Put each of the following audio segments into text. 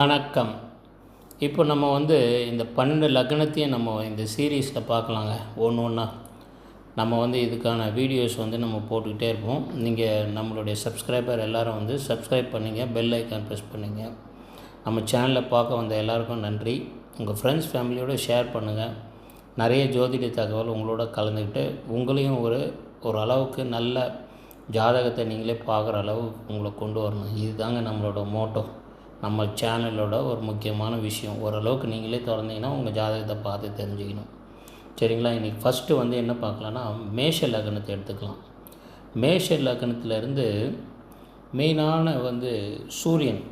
வணக்கம். இப்போ நம்ம வந்து இந்த பன்னெண்டு லக்னத்தையும் நம்ம இந்த சீரீஸில் பார்க்கலாங்க. ஒன்று ஒன்றா. நம்ம வந்து இதுக்கான வீடியோஸ் வந்து நம்ம போட்டுக்கிட்டே இருப்போம். நீங்கள் நம்மளுடைய சப்ஸ்கிரைபர் எல்லோரும் வந்து சப்ஸ்கிரைப் பண்ணுங்கள் பெல் ஐக்கான் ப்ரெஸ் பண்ணுங்கள் நம்ம சேனலில் பார்க்க வந்த எல்லாருக்கும் நன்றி. உங்கள் ஃப்ரெண்ட்ஸ் ஃபேமிலியோடு ஷேர் பண்ணுங்கள் நிறைய ஜோதிட தகவல் உங்களோட கலந்துக்கிட்டு உங்களையும் ஒரு ஒரு அளவுக்கு நல்ல ஜாதகத்தை நீங்களே பார்க்குற அளவு உங்களை கொண்டு வரணும். இதுதாங்க நம்மளோட மோட்டோ. நம்ம சேனலோட ஒரு முக்கியமான விஷயம். ஓரளவுக்கு நீங்களே திறந்தீங்கன்னா உங்கள் ஜாதகத்தை பார்த்து தெரிஞ்சுக்கணும். சரிங்களா? இன்றைக்கி ஃபஸ்ட்டு வந்து என்ன பார்க்கலான்னா மேஷ லக்னத்தை எடுத்துக்கலாம். மேஷ லக்னத்திலேருந்து மெயினான வந்து சூரியன்.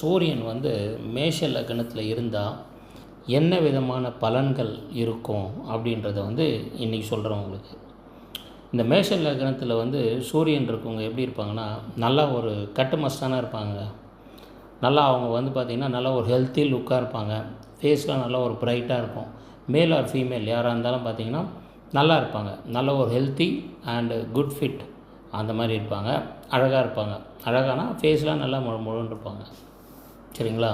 சூரியன் வந்து மேஷ லக்னத்தில் இருந்தால் என்ன விதமான பலன்கள் இருக்கும் அப்படின்றத வந்து இன்றைக்கி சொல்கிறேன் உங்களுக்கு. இந்த மேஷ லக்னத்தில் வந்து சூரியன் இருக்கவங்க எப்படி இருப்பாங்கன்னா நல்லா ஒரு கட்டுமஸ்தானாக இருப்பாங்க. நல்லா அவங்க வந்து பார்த்திங்கன்னா நல்லா ஒரு ஹெல்த்தி லுக்காக இருப்பாங்க. ஃபேஸ்லாம் நல்லா ஒரு ப்ரைட்டாக இருக்கும். மேல் ஆர் ஃபீமேல் யாராக இருந்தாலும் பார்த்திங்கன்னா நல்லா இருப்பாங்க. நல்ல ஒரு ஹெல்த்தி அண்டு குட் ஃபிட் அந்த மாதிரி இருப்பாங்க. அழகாக இருப்பாங்க. அழகானா ஃபேஸ்லாம் நல்லா முழு முழுன்னு இருப்பாங்க சரிங்களா?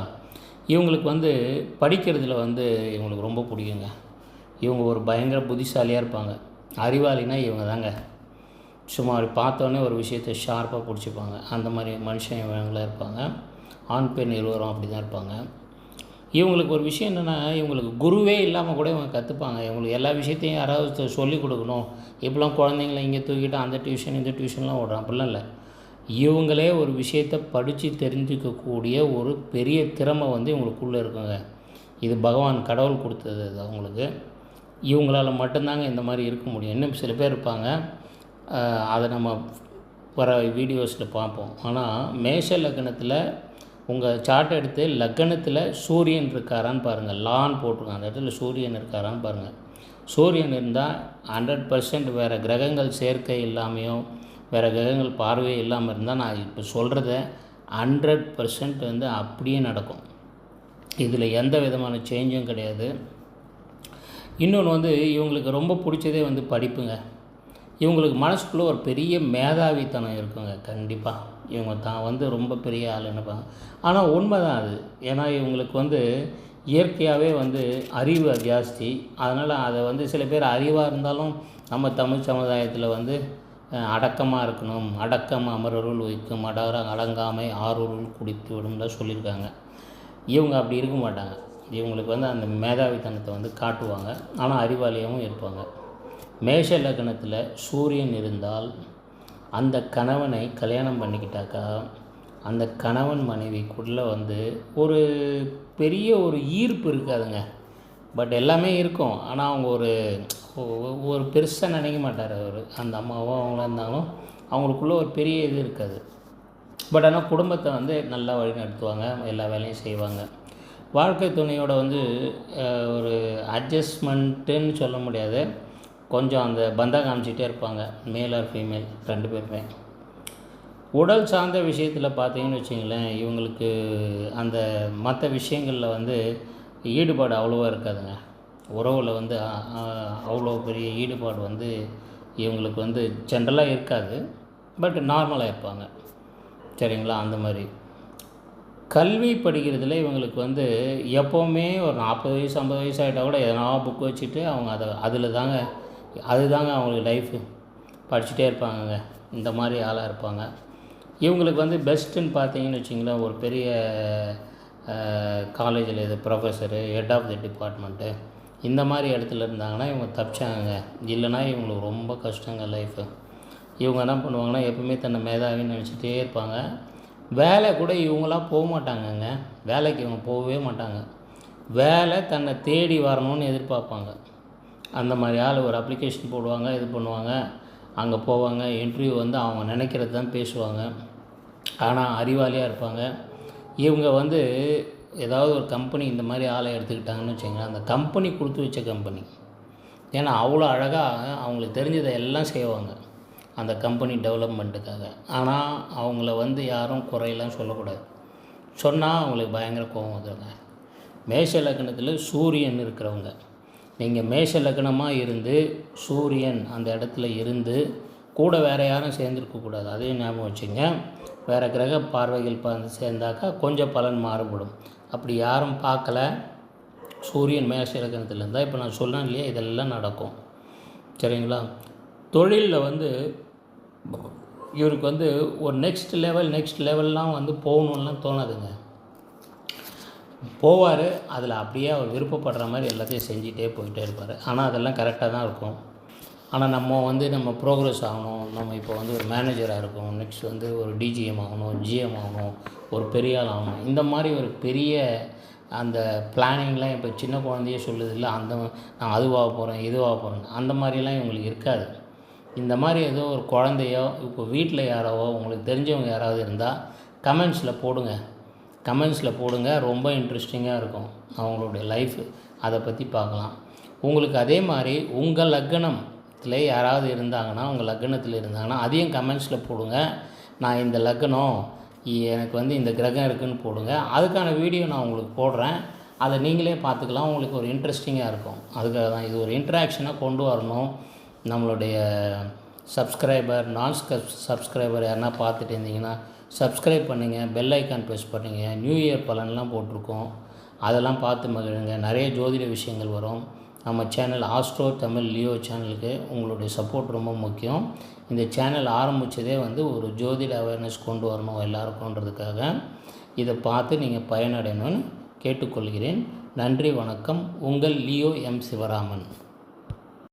இவங்களுக்கு வந்து படிக்கிறதுல வந்து இவங்களுக்கு ரொம்ப பிடிக்குங்க. இவங்க ஒரு பயங்கர புத்திசாலியாக இருப்பாங்க. அறிவாளினா இவங்க தாங்க. சும்மா பார்த்தோன்னே ஒரு விஷயத்தை ஷார்ப்பாக பிடிச்சிப்பாங்க. அந்த மாதிரி மனுஷன் இவங்களாக இருப்பாங்க. ஆண் பெண் இருவரும் அப்படி தான் இருப்பாங்க. இவங்களுக்கு ஒரு விஷயம் என்னென்னா இவங்களுக்கு குருவே இல்லாமல் கூட இவங்க கற்றுப்பாங்க இவங்களுக்கு எல்லா விஷயத்தையும் யாராவது சொல்லிக் கொடுக்கணும். இப்போலாம் குழந்தைங்கள இங்கே தூக்கிட்டு அந்த டியூஷன் இந்த டியூஷன்லாம் ஓடுறான் அப்படிலாம் இல்லை. இவங்களே ஒரு விஷயத்தை படித்து தெரிஞ்சுக்கக்கூடிய ஒரு பெரிய திறமை வந்து இவங்களுக்குள்ளே இருக்குங்க. இது பகவான் கடவுள் கொடுத்தது அது அவங்களுக்கு. இவங்களால் மட்டும்தாங்க இந்த மாதிரி இருக்க முடியும். இன்னும் சில பேர் இருப்பாங்க. அதை நம்ம வர வீடியோஸில் பார்ப்போம். ஆனால் மேஷ லக்னத்தில் உங்கள் சார்ட் எடுத்து லக்னத்தில் சூரியன் இருக்காரான்னு பாருங்கள் லான் போட்டிருக்காங்க. அந்த இடத்துல சூரியன் இருக்காரான்னு பாருங்கள் சூரியன் இருந்தால் ஹண்ட்ரட் பர்சன்ட் வேறு கிரகங்கள் சேர்க்கை இல்லாமையும் வேறு கிரகங்கள் பார்வை இல்லாமல் இருந்தால் நான் இப்போ சொல்கிறத ஹண்ட்ரட் பர்சன்ட் வந்து அப்படியே நடக்கும். இதில் எந்த விதமான சேஞ்சும் கிடையாது. இன்னொன்று வந்து இவங்களுக்கு ரொம்ப பிடிச்சதே வந்து படிப்புங்க. இவங்களுக்கு மனசுக்குள்ளே ஒரு பெரிய மேதாவித்தனம் இருக்குங்க. கண்டிப்பாக இவங்க தான் வந்து ரொம்ப பெரிய ஆள் நினைப்பாங்க ஆனால் உண்மை தான் அது. ஏன்னா இவங்களுக்கு வந்து இயற்கையாகவே வந்து அறிவு ஜாஸ்தி. அதனால் அதை வந்து சில பேர் அறிவாக இருந்தாலும் நம்ம தமிழ் சமுதாயத்தில் வந்து அடக்கமாக இருக்கணும். அடக்கம் அமரருள் வைக்கும் அடர அடங்காமை ஆறுருள் குடித்து விடும்லாம் சொல்லியிருக்காங்க. இவங்க அப்படி இருக்க மாட்டாங்க. இவங்களுக்கு வந்து அந்த மேதாவித்தனத்தை வந்து காட்டுவாங்க. ஆனால் அறிவாளியாகவும் இருப்பாங்க. மேஷ லக்னத்தில் சூரியன் இருந்தால் அந்த கணவனை கல்யாணம் பண்ணிக்கிட்டாக்கா அந்த கணவன் மனைவிக்குள்ளே வந்து ஒரு பெரிய ஒரு ஈர்ப்பு இருக்காதுங்க. பட் எல்லாமே இருக்கும். ஆனால் அவங்க ஒரு ஒரு பெருசாக நினைக்க மாட்டார் அவர். அந்த அம்மாவோ அவங்களா இருந்தாலும் அவங்களுக்குள்ளே ஒரு பெரிய இது இருக்காது. பட் ஆனால் குடும்பத்தை வந்து நல்லா வழி நடத்துவாங்க எல்லா வேலையும் செய்வாங்க. வாழ்க்கை துணையோட வந்து ஒரு அட்ஜஸ்ட்மெண்ட்டுன்னு சொல்ல முடியாது. கொஞ்சம் அந்த பந்தா காமிச்சிட்டே இருப்பாங்க மேல் ஆர் ஃபீமேல் ரெண்டு பேருமே. உடல் சார்ந்த விஷயத்தில் பார்த்தீங்கன்னு வச்சிங்களேன் இவங்களுக்கு அந்த மற்ற விஷயங்களில் வந்து ஈடுபாடு அவ்வளோவா இருக்காதுங்க. உறவில் வந்து அவ்வளோ பெரிய ஈடுபாடு வந்து இவங்களுக்கு வந்து ஜென்ரலாக இருக்காது. பட் நார்மலாக இருப்பாங்க. சரிங்களா? அந்த மாதிரி. கல்வி படிக்கிறதுல இவங்களுக்கு வந்து எப்போவுமே ஒரு நாற்பது வயசு ஐம்பது வயசு ஆகிட்டால் கூட எதனா புக் வச்சுட்டு அவங்க அதை அதில் தாங்க அதுதாங்க அவங்களுக்கு லைஃபு படிச்சுட்டே இருப்பாங்கங்க. இந்த மாதிரி ஆளாக இருப்பாங்க. இவங்களுக்கு வந்து பெஸ்ட்டுன்னு பார்த்தீங்கன்னு வச்சிங்களேன் ஒரு பெரிய காலேஜில் இது professor head of the department இந்த மாதிரி இடத்துல இருந்தாங்கன்னா இவங்க தப்பிச்சாங்க இல்லைன்னா இவங்களுக்கு ரொம்ப கஷ்டங்க லைஃபு இவங்க என்ன பண்ணுவாங்கன்னா எப்பவுமே தன்னை மேதாவின்னு நினச்சிட்டே இருப்பாங்க. வேலை கூட இவங்களாம் போக மாட்டாங்கங்க. வேலைக்கு இவங்க போகவே மாட்டாங்க. வேலை தன்னை தேடி வரணும்னு எதிர்பார்ப்பாங்க. அந்த மாதிரி ஆள் ஒரு அப்ளிகேஷன் போடுவாங்க இது பண்ணுவாங்க அங்கே போவாங்க இன்டர்வியூ வந்து அவங்க நினைக்கிறது தான் பேசுவாங்க. ஆனால் அறிவாளியாக இருப்பாங்க. இவங்க வந்து ஏதாவது ஒரு கம்பெனி இந்த மாதிரி ஆளை எடுத்துக்கிட்டாங்கன்னு வச்சுங்களேன் அந்த கம்பெனி கொடுத்து வச்ச கம்பெனி ஏன்னா அவ்வளோ அழகாக அவங்களுக்கு தெரிஞ்சதை எல்லாம் செய்வாங்க அந்த கம்பெனி டெவலப்மெண்ட்டுக்காக ஆனால் அவங்கள வந்து யாரும் குறையெல்லாம் சொல்லக்கூடாது. சொன்னால் அவங்களுக்கு பயங்கர கோபம் வந்துடுங்க மேஷ லக்னத்தில் சூரியன் இருக்கிறவங்க. நீங்கள் மேஷ லக்னமாக இருந்து சூரியன் அந்த இடத்துல இருந்து கூட வேறு யாரும் சேர்ந்துருக்கக்கூடாது அதையும் ஞாபகம் வச்சுங்க. வேறு கிரக பார்வைகள் பார்த்து சேர்ந்தாக்கா கொஞ்சம் பலன் மாறுபடும். அப்படி யாரும் பார்க்கல. சூரியன் மேஷ லக்னத்தில் இருந்தால் இப்போ நான் சொன்னேன் இல்லையா? இதெல்லாம் நடக்கும். சரிங்களா? தொழிலில் வந்து இவருக்கு வந்து ஒரு நெக்ஸ்ட் லெவல் நெக்ஸ்ட் லெவல்லாம் வந்து போகணுன்னுலாம் தோணாதுங்க. போவார் அதில் அப்படியே அவர் விருப்பப்படுற மாதிரி எல்லாத்தையும் செஞ்சுட்டே போயிட்டே இருப்பார். ஆனால் அதெல்லாம் கரெக்டாக தான் இருக்கும். ஆனால் நம்ம வந்து நம்ம ப்ரோக்ரஸ் ஆகணும். நம்ம இப்போ வந்து ஒரு மேனேஜராக இருக்கணும். நெக்ஸ்ட் வந்து ஒரு டிஜிஎம் ஆகணும் ஜிஎம் ஆகணும் ஒரு பெரிய ஆள் ஆகணும். இந்த மாதிரி ஒரு பெரிய அந்த பிளானிங்லாம் இப்போ சின்ன குழந்தையே சொல்லுது இல்லை அந்த நான் அதுவாக போகிறேன் இதுவாக போகிறேன் அந்த மாதிரிலாம் இவங்களுக்கு இருக்காது. இந்த மாதிரி ஏதோ ஒரு குழந்தையோ இப்போ வீட்டில் யாராவோ உங்களுக்கு தெரிஞ்சவங்க யாராவது இருந்தால் கமெண்ட்ஸில் போடுங்க. கமெண்ட்ஸில் போடுங்க. ரொம்ப இன்ட்ரெஸ்டிங்காக இருக்கும். அவங்களுடைய லைஃபு அதை பற்றி பார்க்கலாம். உங்களுக்கு அதே மாதிரி உங்கள் லக்னத்தில் யாராவது இருந்தாங்கன்னா உங்கள் லக்னத்தில் இருந்தாங்கன்னா அதையும் கமெண்ட்ஸில் போடுங்க. நான் இந்த லக்னம் எனக்கு வந்து இந்த கிரகம் இருக்குதுன்னு போடுங்க. அதுக்கான வீடியோ நான் உங்களுக்கு போடுறேன். அதை நீங்களே பார்த்துக்கலாம். உங்களுக்கு ஒரு இன்ட்ரெஸ்டிங்காக இருக்கும். அதுக்காக தான் இது ஒரு இன்ட்ராக்ஷனாக கொண்டு வரணும். நம்மளுடைய சப்ஸ்கிரைபர் நான் சப்ஸ்கிரைபர் யாருன்னா பார்த்துட்டு இருந்தீங்கன்னா சப்ஸ்கிரைப் பண்ணுங்கள் பெல் ஐக்கான் ப்ரெஸ் பண்ணுங்கள் நியூ இயர் பலன்லாம் போட்டிருக்கோம். அதெல்லாம் பார்த்து மகிழுங்க. நிறைய ஜோதிட விஷயங்கள் வரும். நம்ம சேனல் ஆஸ்ட்ரோ தமிழ் லியோ சேனலுக்கு உங்களுடைய சப்போர்ட் ரொம்ப முக்கியம். இந்த சேனல் ஆரம்பித்ததே வந்து ஒரு ஜோதிட அவேர்னஸ் கொண்டு வரணும் எல்லாருக்கும்ன்றதுக்காக. இதை பார்த்து நீங்கள் பயனடையணும்னு கேட்டுக்கொள்கிறேன். நன்றி வணக்கம். உங்கள் லியோ எம் சிவராமன்.